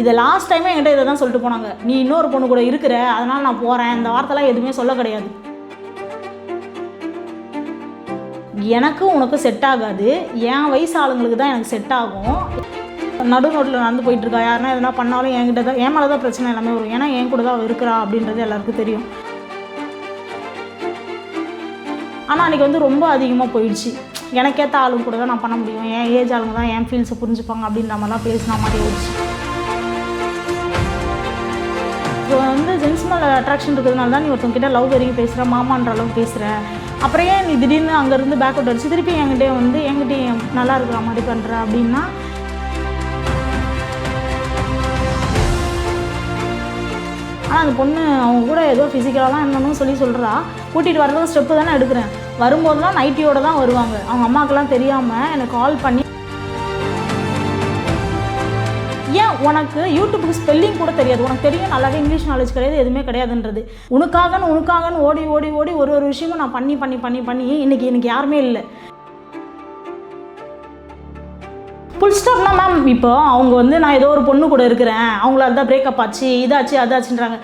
இதை லாஸ்ட் டைமே என்கிட்ட இதை தான் சொல்லிட்டு போனாங்க. நீ இன்னொரு பொண்ணு கூட இருக்கிற அதனால் நான் போகிறேன் இந்த வார்த்தைலாம் எதுவுமே சொல்ல கிடையாது. எனக்கு உனக்கு செட் ஆகாது. என் வயசு ஆளுங்களுக்கு தான் எனக்கு செட் ஆகும். நடு ரோட்டில் நடந்து போயிட்டுருக்கா யாருன்னா எதனா பண்ணாலும் என்கிட்ட தான் என் மேலே தான் பிரச்சனை எல்லாமே வரும். ஏன்னா என் கூட தான் இருக்கிறா அப்படின்றது எல்லாருக்கும் தெரியும். ஆனால் அன்றைக்கி வந்து ரொம்ப அதிகமாக போயிடுச்சு. எனக்கேற்ற ஆளுங்க கூட தான் நான் பண்ண முடியும். என் ஏஜ் ஆளுங்க தான் என் ஃபீல்ஸை புரிஞ்சுப்பாங்க அப்படின்ற மாதிரிலாம் பேசின மாதிரி ஆயிடுச்சு. பர்சனல் அட்ராக்ஷன் இருக்கிறதுனால தான் நீ ஒருத்தவங்க கிட்ட லவ் வரைக்கும் பேசுகிற மாமான்ற அளவுக்கு பேசுகிற அப்புறம் ஏன் நீ திடீர்னு அங்கேருந்து பேக்அவுட் அடிச்சு திருப்பி என்கிட்டே வந்து என்கிட்டயும் நல்லா இருக்கிற மாதிரி பண்ணுற அப்படின்னா? ஆனால் அந்த பொண்ணு அவங்க கூட ஏதோ ஃபிசிக்கலாக தான் இருந்தணும்னு சொல்லி சொல்கிறா கூட்டிகிட்டு வரதும் ஸ்டெப்பு தானே எடுக்கிறேன். வரும்போதெல்லாம் நைட்டியோட தான் வருவாங்க. அவங்க அம்மாக்கெல்லாம் தெரியாமல் எனக்கு கால் பண்ணி ஏன் உனக்கு யூடியூப்புக்கு ஸ்பெல்லிங் கூட தெரியாது? உனக்கு தெரியும் நல்லாவே இங்கிலீஷ் நாலேஜ் கிடையாது எதுவுமே கிடையாதுன்றது. உனக்காகன்னு உனக்காகன்னு ஓடி ஓடி ஓடி ஒரு ஒரு விஷயமும் நான் பண்ணி பண்ணி பண்ணி பண்ணி இன்னைக்கு எனக்கு யாருமே இல்லை. ஃபுல் ஸ்டாப்னா மேம் இப்போ அவங்க வந்து நான் ஏதோ ஒரு பொண்ணு கூட இருக்கிறேன். அவங்கள அதான் பிரேக்கப் ஆச்சு இதாச்சு அதாச்சுன்றாங்க.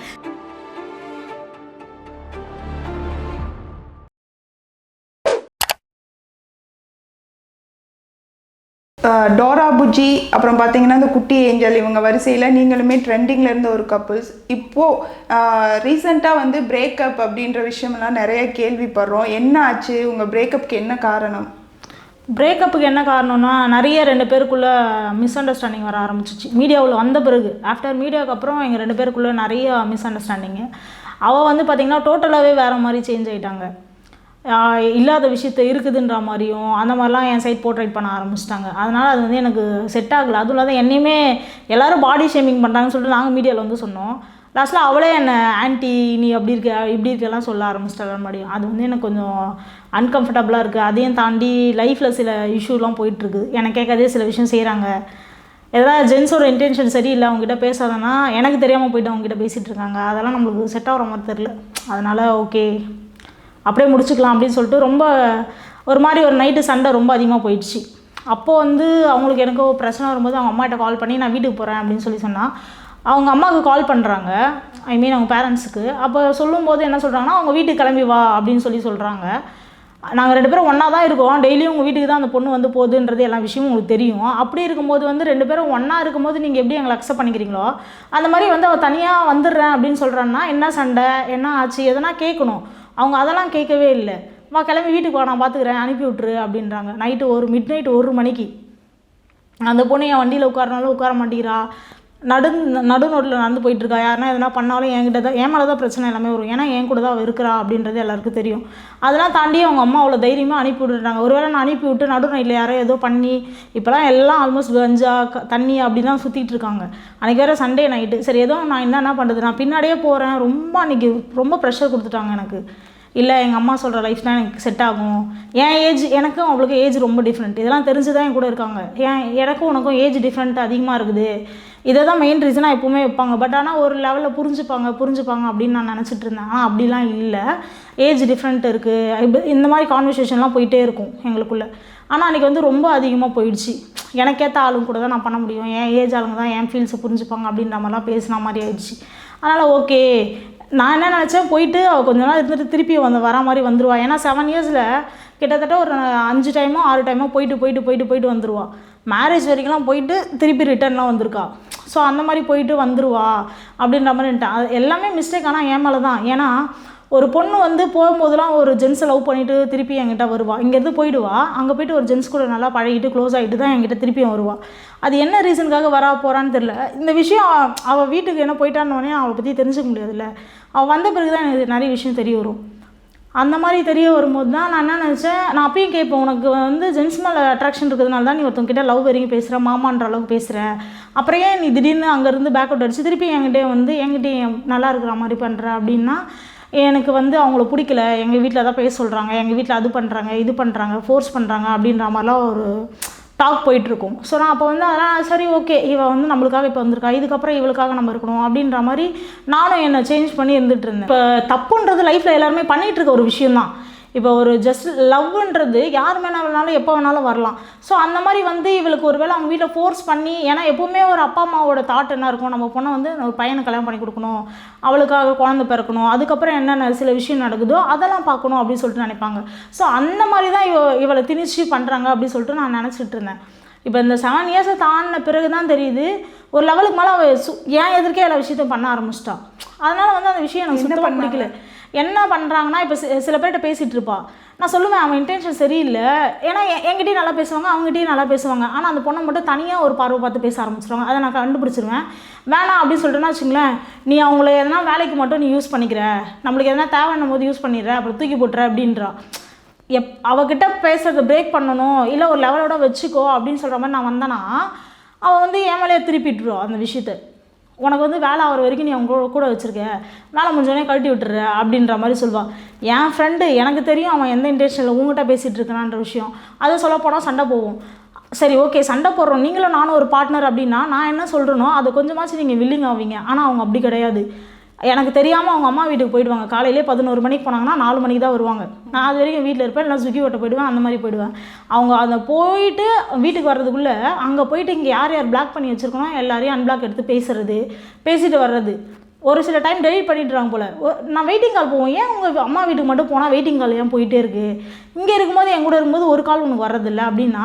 டோரா புஜி அப்புறம் பார்த்தீங்கன்னா இந்த குட்டி ஏஞ்சல் இவங்க வரிசையில் நீங்களுமே ட்ரெண்டிங்கில் இருந்த ஒரு கப்புள்ஸ் இப்போது ரீசண்டாக வந்து பிரேக்கப் அப்படின்ற விஷயமெல்லாம் நிறைய கேள்விப்படுறோம். என்ன ஆச்சு? உங்கள் பிரேக்கப்புக்கு என்ன காரணம்? பிரேக்கப்புக்கு என்ன காரணம்னா நிறைய ரெண்டு பேருக்குள்ளே மிஸ் அண்டர்ஸ்டாண்டிங் வர ஆரம்பிச்சிச்சு. மீடியாவில் வந்த பிறகு ஆஃப்டர் மீடியாவுக்கு அப்புறம் எங்கள் ரெண்டு பேருக்குள்ளே நிறைய மிஸ் அண்டர்ஸ்டாண்டிங்கு அவள் வந்து பார்த்திங்கன்னா டோட்டலாகவே வேறு மாதிரி சேஞ்ச் ஆகிட்டாங்க இல்லாத விஷயத்த இருக்குதுன்ற மாதிரியும் அந்த மாதிரிலாம் என் சைட் போர்ட்ரேட் பண்ண ஆரம்பிச்சிட்டாங்க. அதனால் அது வந்து எனக்கு செட் ஆகலை. அதுவும் இல்லாத என்னையுமே எல்லோரும் பாடி ஷேமிங் பண்ணுறாங்கன்னு சொல்லிட்டு நாங்கள் மீடியாவில் வந்து சொன்னோம். லாஸ்ட்டில் அவளே என்னை ஆன்ட்டி நீ அப்படி இருக்க இப்படி இருக்கலாம் சொல்ல ஆரம்பிச்சிட்டாங்க மறுபடியும். அது வந்து எனக்கு கொஞ்சம் அன்கம்ஃபர்டபுளாக இருக்குது அதையும் தாண்டி லைஃப்பில் சில இஷ்யூலாம் போயிட்டுருக்கு எனக்கு கேட்காதே சில விஷயம் செய்கிறாங்க எதாவது ஜென்ஸோட இன்டென்ஷன் சரியில்லை அவங்ககிட்ட பேசாதனா எனக்கு தெரியாமல் போயிட்டு அவங்ககிட்ட பேசிகிட்டு இருக்காங்க. அதெல்லாம் நம்மளுக்கு செட் ஆகிற மாதிரி தெரில அதனால் ஓகே அப்படியே முடிச்சுக்கலாம் அப்படின்னு சொல்லிட்டு ரொம்ப ஒரு மாதிரி ஒரு நைட்டு சண்டை ரொம்ப அதிகமாக போயிடுச்சு. அப்போது வந்து அவங்களுக்கு எனக்கு பிரச்சனை வரும்போது அவங்க அம்மாட்ட கால் பண்ணி நான் வீட்டுக்கு போகிறேன் அப்படின்னு சொல்லி சொன்னால் அவங்க அம்மாவுக்கு கால் பண்ணுறாங்க ஐ மீன் அவங்க பேரண்ட்ஸுக்கு அப்போ சொல்லும்போது என்ன சொல்கிறாங்கன்னா அவங்க வீட்டுக்கு கிளம்பி வா அப்படின்னு சொல்லி சொல்கிறாங்க நாங்கள் ரெண்டு பேரும் ஒன்றா தான் இருக்கோம். டெய்லியும் உங்கள் வீட்டுக்கு தான் அந்த பொண்ணு வந்து போகுதுன்றது எல்லா விஷயமும் உங்களுக்கு தெரியும். அப்படி இருக்கும்போது வந்து ரெண்டு பேரும் ஒன்றா இருக்கும்போது நீங்கள் எப்படி எங்களை அக்செப்ட் பண்ணிக்கிறீங்களோ அந்த மாதிரி வந்து அவள் தனியாக வந்துடுறேன் அப்படின்னு சொல்கிறான்னா என்ன சண்டை? என்ன ஆச்சு? எதனா கேட்கணும் அவங்க அதெல்லாம் கேட்கவே இல்லை. வா கிளம்பி வீட்டுக்கு வா நான் பார்த்துக்கிறேன் அனுப்பி விட்ரு அப்படின்றாங்க. நைட்டு ஒரு மிட் நைட் ஒரு மணிக்கு. அந்த பொண்ணு என் வண்டியில் உட்காரனாலும் உட்கார மாட்டேங்கிறா. நடு நடுநோட்டில் நடந்து போயிட்டுருக்கா. யாருன்னா எதனா பண்ணாலும் என்கிட்ட தான் என் மேலே தான் பிரச்சனை எல்லாமே வரும். ஏன்னா என் கூட தான் அவள் இருக்கிறா அப்படின்றது எல்லாருக்கும் தெரியும். அதெல்லாம் தாண்டி அவங்க அம்மா அவ்வளோ தைரியமாக அனுப்பி விட்டுறாங்க ஒருவேளை நான் அனுப்பி விட்டு நடு நைட்டில் யாரோ ஏதோ பண்ணி இப்போலாம் எல்லாம் ஆல்மோஸ்ட் கஞ்சா க- தண்ணி அப்படி தான் சுற்றிட்டு இருக்காங்க. அன்றைக்கி வேறு சண்டே நைட்டு சரி ஏதோ நான் என்ன என்ன பண்ணுறது நான் பின்னாடியே போகிறேன் ரொம்ப அன்றைக்கி ரொம்ப ப்ரெஷர் கொடுத்துட்டாங்க எனக்கு. இல்லை எங்கள் அம்மா சொல்கிற லைஃப் தான் எனக்கு செட் ஆகும். என் ஏஜ் எனக்கும் அவளுக்கு ஏஜ் ரொம்ப டிஃப்ரெண்ட் இதெல்லாம் தெரிஞ்சு தான் என் கூட இருக்காங்க. ஏன் எனக்கும் உனக்கும் ஏஜ் டிஃப்ரெண்ட் அதிகமாக இருக்குது. இதை தான் மெயின் ரீசனாக எப்பவுமே வைப்பாங்க. பட் ஆனால் ஒரு லெவலில் புரிஞ்சுப்பாங்க புரிஞ்சுப்பாங்க அப்படின்னு நான் நினச்சிட்டு இருந்தேன். ஆனால் அப்படிலாம் இல்லை. ஏஜ் டிஃப்ரெண்ட் இருக்குது இந்த மாதிரி கான்வர்சேஷன்லாம் போயிட்டே இருக்கும் எங்களுக்குள்ளே. ஆனால் அன்றைக்கி வந்து ரொம்ப அதிகமாக போயிடுச்சு. எனக்கேற்ற ஆளுங்க கூட தான் நான் பண்ண முடியும். என் ஏஜ் ஆளுங்க தான் என் ஃபீல்ஸை புரிஞ்சுப்பாங்க அப்படின்ற மாதிரிலாம் பேசின மாதிரி ஆயிடுச்சு. அதனால் ஓகே நான் என்ன நினச்சேன்? போயிட்டு அவள் கொஞ்ச நாள் இருந்துட்டு திருப்பி வந்து வர மாதிரி வந்துடுவா ஏன்னா செவன் இயர்ஸில் கிட்டத்தட்ட ஒரு அஞ்சு டைமோ ஆறு டைமோ போயிட்டு போயிட்டு போயிட்டு போயிட்டு வந்துடுவா மேரேஜ் வரைக்கும்லாம் போயிட்டு திருப்பி ரிட்டர்ன்லாம் வந்திருக்கா. ஸோ அந்த மாதிரி போயிட்டு வந்துடுவா அப்படின்ற மாதிரி அது எல்லாமே மிஸ்டேக் ஆனால் என் மேலே தான் ஏன்னா ஒரு பொண்ணு வந்து போகும்போதெல்லாம் ஒரு ஜென்ஸை லவ் பண்ணிட்டு திருப்பி என்கிட்ட வருவா. இங்கேருந்து போயிடுவா. அங்கே போயிட்டு ஒரு ஜென்ஸ் கூட நல்லா பழகிட்டு க்ளோஸ் ஆகிட்டு தான் என்கிட்ட திருப்பியும் வருவா. அது என்ன ரீசனுக்காக வரா போகிறான்னு தெரில இந்த விஷயம் அவள் வீட்டுக்கு என்ன போயிட்டான்னொடனே அவளை பற்றி தெரிஞ்சுக்க முடியாதுல்ல. அவள் வந்த பிறகு தான் எனக்கு நிறைய விஷயம் தெரிய வரும். அந்த மாதிரி தெரிய வரும்போது தான் நான் என்ன நினச்சேன் நான் அப்பயும் கேட்பேன் உனக்கு வந்து ஜென்ஸ் மேலே அட்ராக்ஷன் இருக்கிறதுனால தான் நீ ஒருத்தவங்க கிட்டே லவ் வரைக்கும் பேசுகிற மாமான்ற அளவுக்கு பேசுகிற அப்புறம் ஏன் நீ திடீர்னு அங்கேருந்து பேக்கவுட் அடிச்சு திருப்பி என்கிட்டே வந்து என்கிட்டயும் நல்லா இருக்கிற மாதிரி பண்ணுற அப்படின்னா எனக்கு வந்து அவங்கள பிடிக்கல. எங்கள் வீட்டில் தான் பேச சொல்கிறாங்க எங்கள் வீட்டில் அது பண்ணுறாங்க இது பண்ணுறாங்க ஃபோர்ஸ் பண்ணுறாங்க அப்படின்ற மாதிரிலாம் ஒரு டாக் போயிட்டுருக்கும். ஸோ நான் அப்போ வந்து அதெல்லாம் சரி ஓகே இவள் வந்து நம்மளுக்காக இப்போ வந்திருக்கா. இதுக்கப்புறம் இவளுக்காக நம்ம இருக்கணும் அப்படின்ற மாதிரி நானும் என்னை சேஞ்ச் பண்ணி இருந்துகிட்டு இருந்தேன். இப்போ தப்புன்றது லைஃப்பில் எல்லாருமே பண்ணிகிட்டு இருக்க ஒரு விஷயம்தான். இப்போ ஒரு ஜஸ்ட் லவ்ன்றது யார் மேலே வேணாலும் எப்போ வேணாலும் வரலாம். ஸோ அந்த மாதிரி வந்து இவளுக்கு ஒரு வேளை அவங்க வீட்டில் ஃபோர்ஸ் பண்ணி ஏன்னா எப்பவுமே ஒரு அப்பா அம்மாவோட தாட் என்ன இருக்கும்? நம்ம பொண்ணை வந்து ஒரு பையனை கல்யாணம் பண்ணி கொடுக்கணும் அவளுக்காக குழந்தை பிறக்கணும் அதுக்கப்புறம் என்னென்ன சில விஷயம் நடக்குதோ அதெல்லாம் பார்க்கணும் அப்படின்னு சொல்லிட்டு நினைப்பாங்க. ஸோ அந்த மாதிரி தான் இவ இவளை திணிச்சு பண்ணுறாங்க அப்படின்னு சொல்லிட்டு நான் நினச்சிட்டு இருந்தேன். இப்போ இந்த செவன் இயர்ஸை தாண்டின பிறகு தான் தெரியுது ஒரு லெவலுக்கு மேலே அவள் சு ஏன் எதிர்க்கே எல்லா விஷயத்தையும் பண்ண ஆரம்பிச்சிட்டா. அதனால் வந்து அந்த விஷயம் எனக்கு சுத்தமாக பிடிக்கல. என்ன பண்ணுறாங்கன்னா இப்போ சில பேர்கிட்ட பேசிகிட்டு இருப்பா. நான் சொல்லுவேன் அவன் இன்டென்ஷன் சரியில்லை. ஏன்னா என்கிட்டயும் நல்லா பேசுவாங்க அவங்ககிட்டயும் நல்லா பேசுவாங்க. ஆனால் அந்த பொண்ணை மட்டும் தனியாக ஒரு பார்வை பார்த்து பேச ஆரம்பிச்சிருவாங்க. அதை நான் கண்டுபிடிச்சிருவேன். வேணாம் அப்படின்னு சொல்லிட்டுனா வச்சுங்களேன் நீ அவங்கள எதனா வேலைக்கு மட்டும் நீ யூஸ் பண்ணிக்கிற. நம்மளுக்கு எதனா தேவைன்னும் போது யூஸ் பண்ணிடுற. அப்புறம் தூக்கி போட்டுற அப்படின்றா. எப் அவகிட்ட பேசுறதை பிரேக் பண்ணணும். இல்லை ஒரு லெவலோட வச்சுக்கோ அப்படின்னு சொல்கிற மாதிரி நான் வந்தேன்னா அவள் வந்து என் மேலேயே திருப்பிட்டுருவா அந்த விஷயத்தை. உனக்கு வந்து வேலை ஆகிற வரைக்கும் நீ அவங்க கூட- வச்சுருக்க வேலை முடிஞ்சோடனே கழட்டி விட்டுற அப்படின்ற மாதிரி சொல்லுவாள் என் ஃப்ரெண்டு எனக்கு தெரியும் அவன் எந்த இன்டென்ஷனில் உங்ககிட்ட பேசிகிட்டு இருக்கான்ற விஷயம். அதை சொல்ல போனால் சண்டை போகும். சரி ஓகே சண்டை போடுறோம். நீங்களும் நானும் ஒரு பார்ட்னர் அப்படின்னா நான் என்ன சொல்கிறேனோ அதை கொஞ்சமாச்சும் நீங்கள் வில்லிங் ஆவீங்க. ஆனால் அவங்க அப்படி கிடையாது. எனக்கு தெரியாமல் அவங்க அம்மா வீட்டுக்கு போயிடுவாங்க. காலையிலே பதினோரு மணிக்கு போனாங்கன்னா நாலு மணிக்கு தான் வருவாங்க. நான் அது வரைக்கும் வீட்டில் இருப்பேன். இல்லை சுக்கி ஓட்ட போயிடுவேன். அந்த மாதிரி போயிடுவேன். அவங்க அந்த போயிட்டு வீட்டுக்கு வர்றதுக்குள்ளே அங்கே போயிட்டு இங்கே யார் யார் பிளாக் பண்ணி வச்சுருக்கணும் எல்லாரையும் அன்பிளாக் எடுத்து பேசுறது பேசிட்டு வர்றது. ஒரு சில டைம் டெலிட் பண்ணிடுறாங்க போல். நான் வெயிட்டிங் கால் போவோம். ஏன் உங்கள் அம்மா வீட்டுக்கு மட்டும் போனால் வெயிட்டிங் கால் ஏன் போயிட்டே இருக்குது இங்கே இருக்கும்போது என் கூட இருக்கும்போது ஒரு கால் உனக்கு வர்றதில்ல அப்படின்னா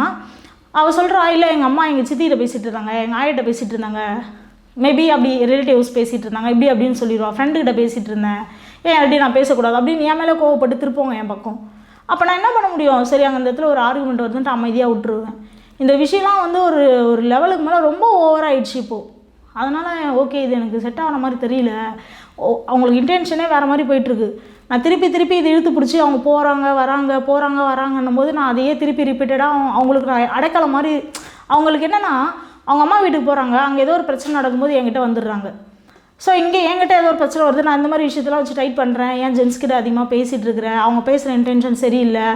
அவள் சொல்கிறா இல்லை எங்கள் அம்மா எங்கள் சித்திகிட்ட பேசிகிட்டு இருந்தாங்க. எங்கள் ஆயிட்ட பேசிகிட்டு இருந்தாங்க. மேபி அப்படி ரிலேட்டிவ்ஸ் பேசிகிட்டு இருந்தாங்க. இப்படி அப்படின்னு சொல்லிடுவா. ஃப்ரெண்டுக்கிட்ட பேசிகிட்டு இருந்தேன். ஏன் அப்படி நான் பேசக்கூடாது? அப்படின்னு என் மேலே கோவப்பட்டு திருப்போங்க என் பக்கம். அப்போ நான் என்ன பண்ண முடியும்? சரி அங்கே அந்த இடத்துல ஒரு ஆர்குமெண்ட் வருதுன்ட்டு அமைதியாக விட்டுருவேன். இந்த விஷயம்லாம் வந்து ஒரு ஒரு லெவலுக்கு மேலே ரொம்ப ஓவர் ஆயிடுச்சு இப்போது அதனால் ஓகே இது எனக்கு செட் ஆகிற மாதிரி தெரியல. ஓ அவங்களுக்கு இன்டென்ஷனே வேறு மாதிரி போயிட்டுருக்கு நான் திருப்பி திருப்பி இது இழுத்து பிடிச்சி அவங்க போகிறாங்க வராங்க போகிறாங்க வராங்கன்னும் போது நான் அதையே திருப்பி ரிப்பீட்டடாக அவங்களுக்கு நான் அடைக்கலம் மாதிரி அவங்களுக்கு என்னென்னா அவங்க அம்மா வீட்டுக்கு போகிறாங்க அங்கே ஏதோ ஒரு பிரச்சனை நடக்கும்போது என்கிட்ட வந்துடுறாங்க. ஸோ இங்கே என்கிட்ட ஏதோ ஒரு பிரச்சனை வருது நான் இந்த மாதிரி விஷயத்தெல்லாம் வச்சு டைட் பண்ணுறேன் ஏன் ஜென்ஸ் கிட்ட அதிகமாக பேசிகிட்டு இருக்கிறேன் அவங்க பேசுகிற இன்டென்ஷன் சரியில்லை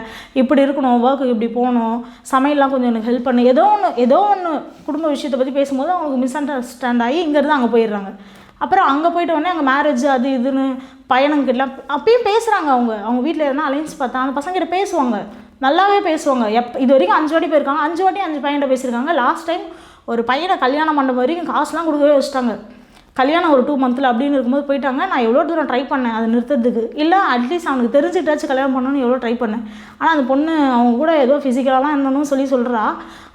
இப்படி இருக்கணும் ஒர்க்கு இப்படி போகணும் சமையல்லாம் கொஞ்சம் எனக்கு ஹெல்ப் பண்ணு. ஏதோ ஒன்று ஏதோ ஒன்று குடும்ப விஷயத்தை பற்றி பேசும்போது அவங்களுக்கு மிஸ் அண்டர்ஸ்டாண்ட் ஆகி இங்கேருந்து அங்கே போயிடுறாங்க. அப்புறம் அங்கே போயிட்ட உடனே அங்கே மேரேஜ் அது இதுன்னு பையனுங்கிட்டலாம் அப்பயும் பேசுகிறாங்க அவங்க. அவங்க வீட்டில் எதனா அலைன்ஸ் பார்த்தா அந்த பசங்கிட்ட பேசுவாங்க. நல்லாவே பேசுவாங்க. எப் இது வரைக்கும் அஞ்சு வாட்டி போயிருக்காங்க அஞ்சு வாட்டி அஞ்சு பையன்கிட்ட பேசியிருக்காங்க. லாஸ்ட் டைம் ஒரு பையனை கல்யாணம் மண்டபம் வரைக்கும் காசுலாம் கொடுக்கவே வச்சுட்டாங்க. கல்யாணம் ஒரு டூ மந்த்தில் அப்படின்னு இருக்கும்போது போயிட்டாங்க. நான் எவ்வளோ தூரம் ட்ரை பண்ணேன் அதை நிறுத்துறதுக்கு. இல்லை அட்லீஸ்ட் அவனுக்கு தெரிஞ்சுட்டாச்சும் கல்யாணம் பண்ணணும்னு எவ்வளோ ட்ரை பண்ணேன். ஆனால் அந்த பொண்ணு அவங்க கூட ஏதோ ஃபிசிக்கலாலாம் இருந்தணும்னு சொல்லி சொல்கிறா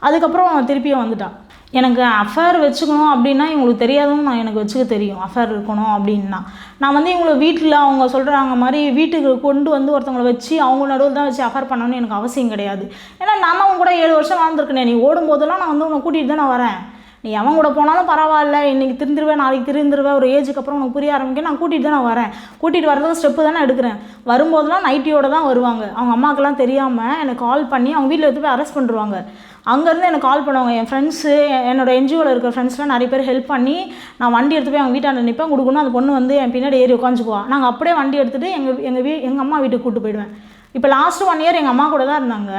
அதுக்கப்புறம் திருப்பியும் வந்துட்டான். எனக்கு அஃபேர் வச்சுக்கணும் அப்படின்னா இவங்களுக்கு தெரியாதுன்னு நான் எனக்கு வச்சுக்க தெரியும். அஃபேர் இருக்கணும் அப்படின்னா. நான் வந்து இவங்களை வீட்டில் அவங்க சொல்கிறாங்க மாதிரி வீட்டுக்கு கொண்டு வந்து ஒருத்தவங்களை வச்சு அவங்க நடுவில் தான் வச்சு அஃபேர் பண்ணணும்னு எனக்கு அவசியம் கிடையாது. ஏன்னா நான் அவங்க கூட ஏழு வருஷம் வாழ்ந்துருக்கேன் நீ ஓடும்போதெல்லாம் நான் வந்து உன்னை கூட்டிகிட்டு தான் நான் வரேன். நீ அவன் கூட போனாலும் பரவாயில்ல இன்றைக்கி திருந்துருவேன் நாளைக்கு திருந்துருவேன் ஒரு ஏஜுக்கு அப்புறம் உனக்கு புரிய ஆரம்பிக்க நான் கூட்டிகிட்டு தான் நான் வரேன். கூட்டிகிட்டு வரதும் ஸ்டெப்பு தானே எடுக்கிறேன். வரும்போதெல்லாம் நைட்டியோட தான் வருவாங்க. அவங்க அம்மாக்கெல்லாம் தெரியாமல் எனக்கு கால் பண்ணி அவங்க வீட்டில் எடுத்து போய் அரெஸ்ட் பண்ணிருவாங்க. அங்கேருந்து எனக்கு கால் பண்ணுவாங்க. என் ஃப்ரெண்ட்ஸு என்னோட என்ஜிஓவில் இருக்கிற ஃப்ரெண்ட்ஸ்லாம் நிறைய பேர் ஹெல்ப் பண்ணி நான் வண்டி எடுத்து போய் அவங்க வீட்டாண்ட நிற்பேன் கொடுக்கணும். அந்த பொண்ணு வந்து என் பின்னாடி ஏறி உட்காந்துக்குவா நாங்கள் அப்படியே வண்டி எடுத்துகிட்டு எங்கள் எங்கள் வீ எங்கள் அம்மா வீட்டுக்கு கூட்டு போயிடுவேன். இப்போ லாஸ்ட் ஒன் இயர் எங்கள் அம்மா கூட தான் இருந்தாங்க.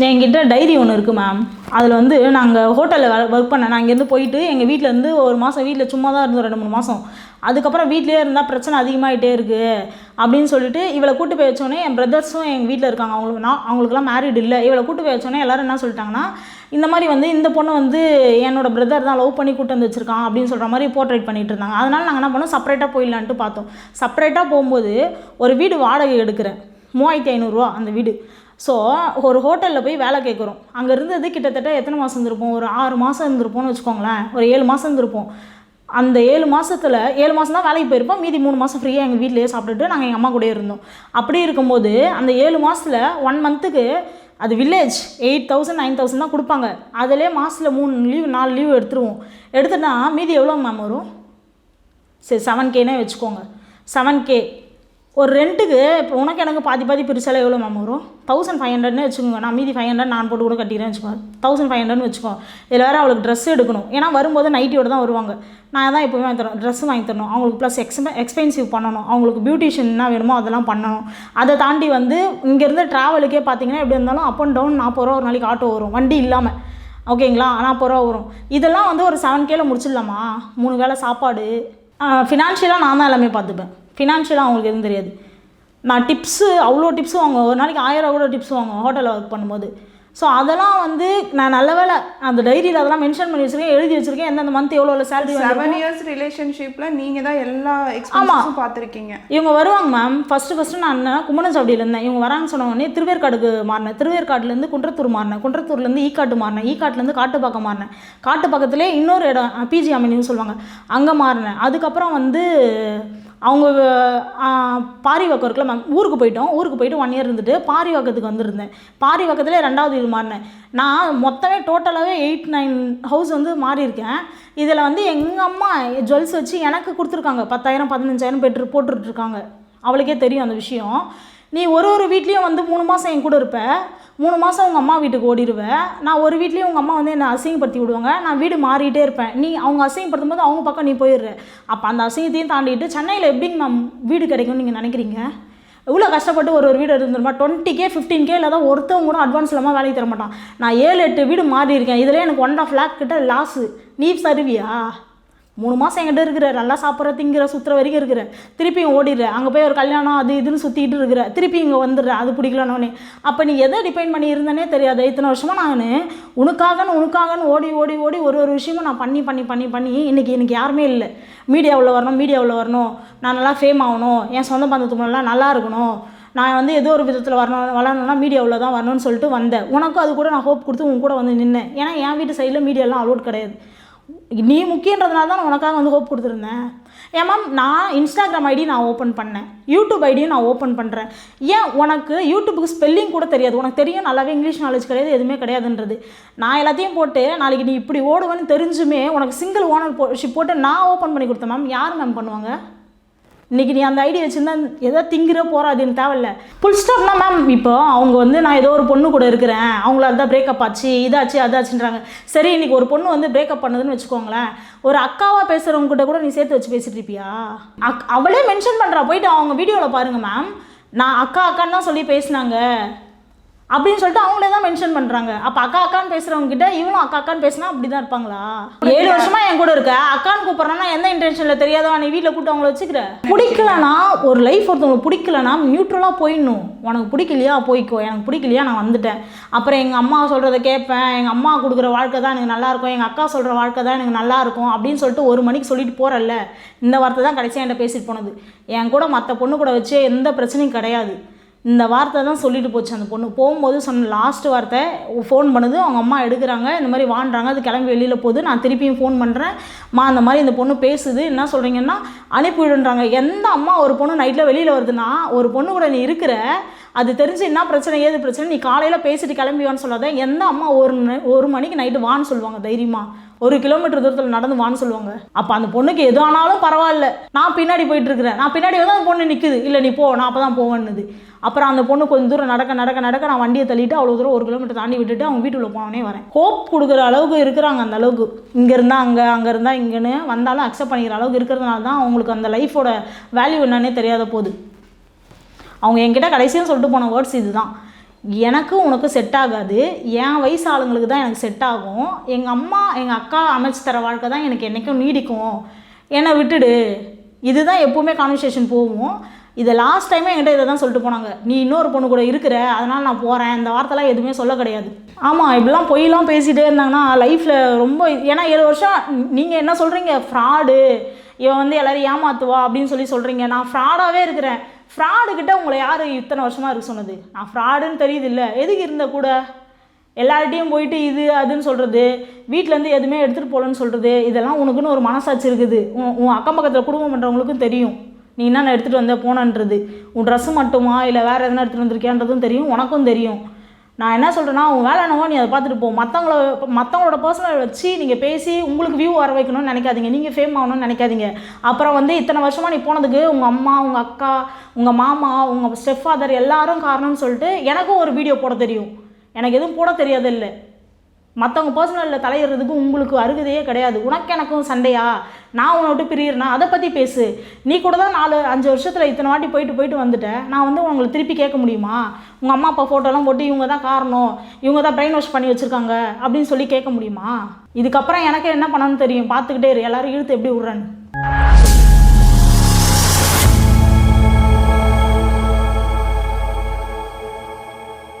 என்கிட்ட டைரி ஒன்று இருக்குது மேம் அதில் வந்து நாங்கள் ஹோட்டலில் ஒர்க் பண்ணேன் நான் இங்கேருந்து போயிட்டு எங்கள் வீட்டிலேருந்து ஒரு மாதம் வீட்டில் சும்மா தான் இருந்தோம் ரெண்டு மூணு மாதம் அதுக்கப்புறம் வீட்லேயே இருந்தால் பிரச்சனை அதிகமாகிட்டே இருக்குது அப்படின்னு சொல்லிட்டு இவளை கூட்டு போய் வச்சோடனே என் பிரதர்ஸும் எங்கள் வீட்டில் இருக்காங்க. அவங்களுக்கு நான் அவங்களுக்குலாம் மேரிட் இல்லை. இவளை கூட்டு போய் வச்சோடனே எல்லாரும் என்ன சொல்லிட்டாங்கன்னா இந்த மாதிரி வந்து இந்த பொண்ணு வந்து என்னோட பிரதர் தான் லவ் பண்ணி கூட்டு வந்து வச்சுருக்கான் அப்படின்னு சொல்கிற மாதிரி போர்ட்ரேட் பண்ணிட்டு இருந்தாங்க. அதனால் நாங்கள் என்ன பண்ணோம் செப்பரேட்டாக போயிடலான்ட்டு பார்த்தோம். செப்பரேட்டாக போகும்போது ஒரு வீடு வாடகை எடுக்கிறேன். மூவாயிரத்தி ஐநூறுரூவா அந்த வீடு. ஸோ ஒரு ஹோட்டலில் போய் வேலை கேட்குறோம் அங்கே இருந்தது கிட்டத்தட்ட எத்தனை மாதம் இருந்திருப்போம்? ஒரு ஆறு மாதம் இருந்திருப்போம்னு வச்சுக்கோங்களேன். ஒரு ஏழு மாதம் இருந்திருப்போம். அந்த ஏழு மாதத்தில் ஏழு மாதம் தான் வேலைக்கு போயிருப்போம். மீதி மூணு மாதம் ஃப்ரீயாக எங்கள் வீட்டிலேயே சாப்பிட்டுட்டு நாங்கள் எங்கள் அம்மா கூட இருந்தோம். அப்படி இருக்கும்போது அந்த ஏழு மாதத்தில் ஒன் மந்த்துக்கு அது village eight thousand nine thousand தான் கொடுப்பாங்க. அதிலே மாதத்தில் மூணு லீவ் நாலு லீவ் எடுத்துருவோம். எடுத்துட்டா மீதி எவ்வளோ மேம் வரும்? சரி செவன் கேனே வச்சுக்கோங்க. செவன் கே ஒரு ரெண்ட்டுக்கு இப்போ உனக்கு எனக்கு பாதி பாதி பிரிச்சாலே எவ்வளோ மேம் வரும்? தௌசண்ட் ஃபைவ் ஹண்ட்ரட்னு வச்சுக்கோங்க. நான் மீதி ஃபைவ் ஹண்ட்ரட் நான் போட்டு கூட கட்டிக்கிறேன் வச்சுக்கோ தௌசண்ட் ஃபைவ் ஹண்ட்ரட்னு வச்சுக்கோ இதில் வேறு அவளுக்கு ட்ரெஸ் எடுக்கணும். ஏன்னா வரும்போது நைட்டியோட தான் வருவாங்க. நான் தான் எப்போவுமே வாங்கி தரேன் ட்ரெஸ் வாங்கி தரணும். அவங்களுக்கு ப்ளஸ் எக்ஸ்பெ எக்ஸ்பென்சிவ் பண்ணணும். அவங்களுக்கு பியூட்டிஷியன் என்ன வேணுமோ அதெல்லாம் பண்ணணும். அதை தாண்டி வந்து இங்கேருந்து ட்ராவலுக்கே பார்த்தீங்கன்னா எப்படி இருந்தாலும் அப் அண்ட் டவுன் நாற்பது ரூபா ஒரு நாளைக்கு ஆட்டோ வரும். வண்டி இல்லாமல் ஓகேங்களா? நாற்பது ரூபா வரும். இதெல்லாம் வந்து ஒரு செவன் கேல முடிச்சிடலாமா? மூணு வேளை சாப்பாடு. ஃபினான்ஷியலாக நான் தான் எல்லாமே பார்த்துப்பேன். ஃபினான்ஷியலாக அவங்களுக்கு எதுவும் தெரியாது. நான் டிப்ஸு அவ்வளோ டிப்ஸ் வாங்குவேன். ஒரு நாளைக்கு ஆயிரம் கூட டிப்ஸ் வாங்குவேன் ஹோட்டலில் ஒர்க் பண்ணும்போது. ஸோ அதெல்லாம் வந்து நான் நல்ல வேளை அந்த டைரியில் அதெல்லாம் மென்ஷன் பண்ணி வச்சிருக்கேன் எழுதி வச்சிருக்கேன். எந்தெந்த மந்த் எவ்வளோ சேலரி செவன் இயர்ஸ் ரிலேஷன்ஷிப்ல நீங்க தான் எல்லா எக்ஸ்பீரியன்ஸும் பார்த்துருக்கீங்க. இவங்க வருவாங்க மேம் ஃபஸ்ட்டு ஃபஸ்ட்டு நான் என்ன கும்மனசாவடியில் இருந்தேன். இவங்க வராங்கன்னு சொன்ன உடனே திருவேற்காடுக்கு மாறினேன். திருவேற்காடுலேருந்து குன்றத்தூர் மாறினேன். குன்றத்தூர்லேருந்து ஈக்காட்டு மாறினேன். ஈக்காட்டுலேருந்து காட்டுப்பாக்கம் மாறினேன். காட்டுப்பாக்கத்திலே இன்னொரு இடம் பிஜி அமினின்னு சொல்லுவாங்க. அங்கே மாறினேன். அதுக்கப்புறம் வந்து அவங்க பாரிவாக்கம் இருக்குல்ல மேம் ஊருக்கு போயிட்டோம். ஊருக்கு போயிட்டு ஒன் இயர் இருந்துட்டு பாரிவாக்கத்துக்கு வந்திருந்தேன். பாரிவாக்கத்தில் ரெண்டாவது இது மாறினேன். நான் மொத்தமே டோட்டலாகவே எயிட் நைன் ஹவுஸ் வந்து மாறியிருக்கேன். இதில் வந்து எங்கள் அம்மா ஜுவல்ஸ் வச்சு எனக்கு கொடுத்துருக்காங்க. பத்தாயிரம் பதினஞ்சாயிரம் பெற்று போட்டுட்ருக்காங்க அவளுக்கே தெரியும் அந்த விஷயம். நீ ஒரு ஒரு வீட்லேயும் வந்து மூணு மாதம் என் கூட இருப்ப. மூணு மாதம் உங்கள் அம்மா வீட்டுக்கு ஓடிடுவேன் நான் ஒரு வீட்லேயும் உங்கள் அம்மா வந்து என்னை அசிங்கப்படுத்தி விடுவாங்க. நான் வீடு மாறிட்டே இருப்பேன். நீ அவங்க அசிங்கப்படுத்தும் போது அவங்க பக்கம் நீ போயிடுற அப்போ அந்த அசிங்கத்தையும் தாண்டிட்டு சென்னையில் எப்படிங்க மேம் வீடு கிடைக்கும்னு நீங்கள் நினைக்கிறீங்க? இவ்வளோ கஷ்டப்பட்டு ஒரு ஒரு வீடு இருந்துருமா டுவெண்ட்டி கே ஃபிஃப்டீன் கே இல்லாத ஒருத்தவங்க கூட அட்வான்ஸ் இல்லாமல் வேலைக்கு தர மாட்டான் நான் ஏழு எட்டு வீடு மாறி இருக்கேன் இதில் எனக்கு ஒன் ஆஃப் லேக் கிட்ட லாஸு நீ சருவியா? மூணு மாதம் என்கிட்ட இருக்கிற நல்லா சாப்பிட்ற திங்கிற சுற்றுற வரைக்கும் இருக்கிற திருப்பியும் ஓடிடுற. அங்கே போய் ஒரு கல்யாணம் அது இதுன்னு சுற்றிட்டு இருக்கிற. திருப்பி இங்கே வந்துடுற. அது பிடிக்கலனோடனே அப்போ நீ எதை டிபெண்ட் பண்ணி இருந்தனே தெரியாது. இத்தனை வருஷமாக நான் உனக்காகன்னு உனக்காகன்னு ஓடி ஓடி ஓடி ஒரு ஒரு விஷயமும் நான் பண்ணி பண்ணி பண்ணி பண்ணி இன்றைக்கி எனக்கு யாருமே இல்லை. மீடியாவில் வரணும் மீடியாவில் வரணும். நான் நல்லா ஃபேம் ஆகணும். என் சொந்த பந்தத்துக்குள்ளலாம் நல்லா இருக்கணும். நான் வந்து ஏதோ ஒரு விதத்தில் வரணும் வளரணும்னா மீடியாவில் தான் வரணும்னு சொல்லிட்டு வந்தேன். உனக்கும் அது கூட நான் ஹோப் கொடுத்து உன் கூட வந்து நின்னேன். ஏன்னா என் வீட்டு சைடில் மீடியாலாம் அலோட் கிடையாது. நீ முக்கியன்றதுனால தான் நான் உனக்காக வந்து ஹோப் கொடுத்துருந்தேன். ஏன் மேம் நான் இன்ஸ்டாகிராம் ஐடி நான் ஓப்பன் பண்ணேன். யூடியூப் ஐடியும் நான் ஓப்பன் பண்ணுறேன் ஏன்? உனக்கு யூடியூப்புக்கு ஸ்பெல்லிங் கூட தெரியாது. உனக்கு தெரியும் நல்லாவே இங்கிலீஷ் நாலேஜ் கிடையாது எதுவுமே கிடையாதுன்றது. நான் எல்லாத்தையும் போட்டு நாளைக்கு நீ இப்படி ஓடுவேன்னு தெரிஞ்சுமே உனக்கு சிங்கிள் ஓனர் போ ஷிப் போட்டு நான் ஓப்பன் பண்ணி கொடுத்தேன் மேம் யார் மேம் பண்ணுவாங்க? இன்றைக்கி நீ அந்த ஐடியா வச்சுருந்தா எதோ திங்கிற போகிறாதுன்னு தேவையில்ல. ஃபுல் ஸ்டாப்னா மேம் இப்போ அவங்க வந்து நான் ஏதோ ஒரு பொண்ணு கூட இருக்கிறேன். அவங்களால தான் பிரேக்கப் ஆச்சு இதாச்சு அதாச்சுன்றாங்க. சரி இன்றைக்கி ஒரு பொண்ணு வந்து பிரேக்கப் பண்ணுதுன்னு வச்சுக்கோங்களேன். ஒரு அக்காவாக பேசுகிறவங்க கிட்ட கூட நீ சேர்த்து வச்சு பேசிட்டு இருப்பியா? அக் அவளே மென்ஷன் பண்ணுறா போயிட்டு அவங்க வீடியோவில் பாருங்கள் மேம் நான் அக்கா அக்கான்னு தான் சொல்லி பேசினாங்க. அப்படின்னு சொல்லிட்டு அவங்களே தான் மென்ஷன் பண்ணுறாங்க அப்போ அக்கா அக்கான்னு பேசுகிறவங்க கிட்ட இவனும் அக்கா அக்கான்னு பேசினா அப்படி தான் இருப்பாங்களா? ஏழு வருஷமா என் கூட இருக்க. அக்கான்னு கூப்பிட்றேன்னா எந்த இன்டென்ஷனில் தெரியாதவா நீ வீட்டில் கூப்பிட்டு அவங்கள வச்சுக்கிற. பிடிக்கலனா ஒரு லைஃப் ஒருத்தவங்களுக்கு பிடிக்கலனா நியூட்ரலாக போயிடணும். உனக்கு பிடிக்கலையா? போய்க்கோ. எனக்கு பிடிக்கலையா? நான் வந்துட்டேன். அப்புறம் எங்கள் அம்மா சொல்கிறத கேட்பேன். எங்கள் அம்மா கொடுக்குற வாழ்க்கை தான் எனக்கு நல்லாயிருக்கும் எங்கள் அக்கா சொல்கிற வாழ்க்கை தான் எனக்கு நல்லாயிருக்கும் அப்படின்னு சொல்லிட்டு ஒரு மணிக்கு சொல்லிட்டு போகிறல்ல இந்த வார்த்தை தான் கடைசியாக என்கிட்ட பேசிட்டு போனது. என் கூட மற்ற பொண்ணு கூட வச்சு எந்த பிரச்சனையும் கிடையாது. இந்த வார்த்தை தான் சொல்லிட்டு போச்சு அந்த பொண்ணு. போகும்போது சொன்ன லாஸ்ட் வார்த்தை ஃபோன் பண்ணுது. அவங்க அம்மா எடுக்கிறாங்க. இந்த மாதிரி வாண்டுறாங்க. அது கிளம்பி வெளியில் போகுது. நான் திருப்பியும் ஃபோன் பண்ணுறேன் மா அந்த மாதிரி இந்த பொண்ணு பேசுது. என்ன சொல்கிறீங்கன்னா அனுப்பிவிடுன்றாங்க. எந்த அம்மா ஒரு பொண்ணு நைட்டில் வெளியில் வருதுன்னா ஒரு பொண்ணு கூட நீ இருக்கிற அது தெரிஞ்சு என்ன பிரச்சனை ஏது பிரச்சனை நீ காலையில் பேசிட்டு கிளம்பி வான்னு சொல்லாத. எந்த அம்மா ஒரு ஒரு மணிக்கு நைட்டு வான்னு சொல்லுவாங்க தைரியமாக ஒரு கிலோமீட்டர் தூரத்தில் நடந்து வான்னு சொல்லுவாங்க. அப்போ அந்த பொண்ணுக்கு எது ஆனாலும் பரவாயில்ல. நான் பின்னாடி போயிட்டு இருக்கிறேன். நான் பின்னாடி வந்து அந்த பொண்ணு நிற்குது இல்லை நீ போ. நான் அப்போ தான் போவேன்னுது. அப்புறம் அந்த பொண்ணு கொஞ்சம் தூரம் நடக்க நடக்க நடக்க நான் வண்டியை தள்ளிட்டு அவ்வளோ தூரம் ஒரு கிலோமீட்டர் தாண்டி விட்டுட்டு அவங்க வீட்டுக்குள்ள போனே வரேன். ஹோப் கொடுக்குற அளவுக்கு இருக்கிறாங்க அந்த அளவுக்கு. இங்கே இருந்தால் அங்கே அங்கே இருந்தால் இங்கேன்னு வந்தாலும் அக்செப்ட் பண்ணிக்கிற அளவுக்கு இருக்கிறதுனால தான் அவங்களுக்கு அந்த லைஃபோட வேல்யூ என்னன்னே தெரியாத போகுது அவங்க என்கிட்ட கடைசியாக சொல்லிட்டு போன வேர்ட்ஸ் இதுதான். எனக்கு உனக்கு செட் ஆகாது. என் வயசு ஆளுங்களுக்கு தான் எனக்கு செட் ஆகும். எங்கள் அம்மா எங்கள் அக்கா அமைச்சு தர வாழ்க்கை தான் எனக்கு என்றைக்கும் நீடிக்கும். என்னை விட்டுடு. இதுதான் எப்போவுமே கான்வர்சேஷன் போகும். இதை லாஸ்ட் டைமே என்கிட்ட இதை தான் சொல்லிட்டு போனாங்க. நீ இன்னொரு பொண்ணு கூட இருக்கிற அதனால் நான் போகிறேன் இந்த வார்த்தைலாம் எதுவுமே சொல்ல கிடையாது. ஆமாம் இப்படிலாம் பொய்லாம் பேசிகிட்டே இருந்தாங்கன்னா லைஃப்பில் ரொம்ப ஏன்னா ஏழு வருஷம் நீங்கள் என்ன சொல்கிறீங்க ஃப்ராடு இவன் வந்து எல்லோரும் ஏமாத்துவா அப்படின்னு சொல்லி சொல்கிறீங்க நான் ஃப்ராடாகவே இருக்கிறேன். ஃப்ராடுக்கிட்ட உங்களை யார் இத்தனை வருஷமாக இருக்க சொன்னது? நான் ஃப்ராடுன்னு தெரியுது இல்லை. எதுக்கு இருந்த கூட? எல்லார்ட்டையும் போயிட்டு இது அதுன்னு சொல்கிறது வீட்டிலேருந்து எதுவுமே எடுத்துகிட்டு போகலன்னு சொல்கிறது இதெல்லாம் உனக்குன்னு ஒரு மனசாட்சி இருக்குது. உன் உன் அக்கம் பக்கத்தில் குடும்பம் பண்ணுறவங்களுக்கும் தெரியும். நீ என்னென்ன எடுத்துகிட்டு வந்த போனன்றது? உன் ட்ரெஸ்ஸு மட்டுமா? இல்லை வேறு எதனா எடுத்துகிட்டு வந்திருக்கியான்றதும் தெரியும் உனக்கும் தெரியும். நான் என்ன சொல்கிறேன்னா உன் வேலை என்னவோ நீ அதை பார்த்துட்டு போ. மற்றவங்கள மற்றவங்களோட பர்சனல் வச்சு நீங்கள் பேசி உங்களுக்கு வியூ வர வைக்கணும்னு நினைக்காதீங்க. நீங்கள் ஃபேம் ஆகணும்னு நினைக்காதீங்க. அப்புறம் வந்து இத்தனை வருஷமாக நீ போனதுக்கு உங்கள் அம்மா உங்கள் அக்கா உங்கள் மாமா உங்கள் ஸ்டெப் ஃபாதர் எல்லாரும் காரணம்னு சொல்லிட்டு எனக்கும் ஒரு வீடியோ போட தெரியும். எனக்கு எதுவும் போட தெரியாது இல்லை மற்றவங்க பர்சனலில் தலையிடுறதுக்கு உங்களுக்கு அருகதையே கிடையாது. உனக்கு எனக்கும் சண்டையா? நான் உன்னை விட்டு பிரியிறனா? அதை பற்றி பேசு. நீ கூட தான் நாலு அஞ்சு வருஷத்தில் இத்தனை வாட்டி போயிட்டு போயிட்டு வந்துட்டேன் நான் வந்து உங்களை திருப்பி கேட்க முடியுமா? உங்கள் அம்மா அப்பா ஃபோட்டோலாம் போட்டு இவங்க தான் காரணம். இவங்க தான் பிரெயின் வாஷ் பண்ணி வச்சுருக்காங்க. அப்படின்னு சொல்லி கேட்க முடியுமா? இதுக்கப்புறம் எனக்கு என்ன பண்ணணும்னு தெரியும்? பார்த்துக்கிட்டே இரு. எல்லாரும் இழுத்து எப்படி விட்றேன்னு.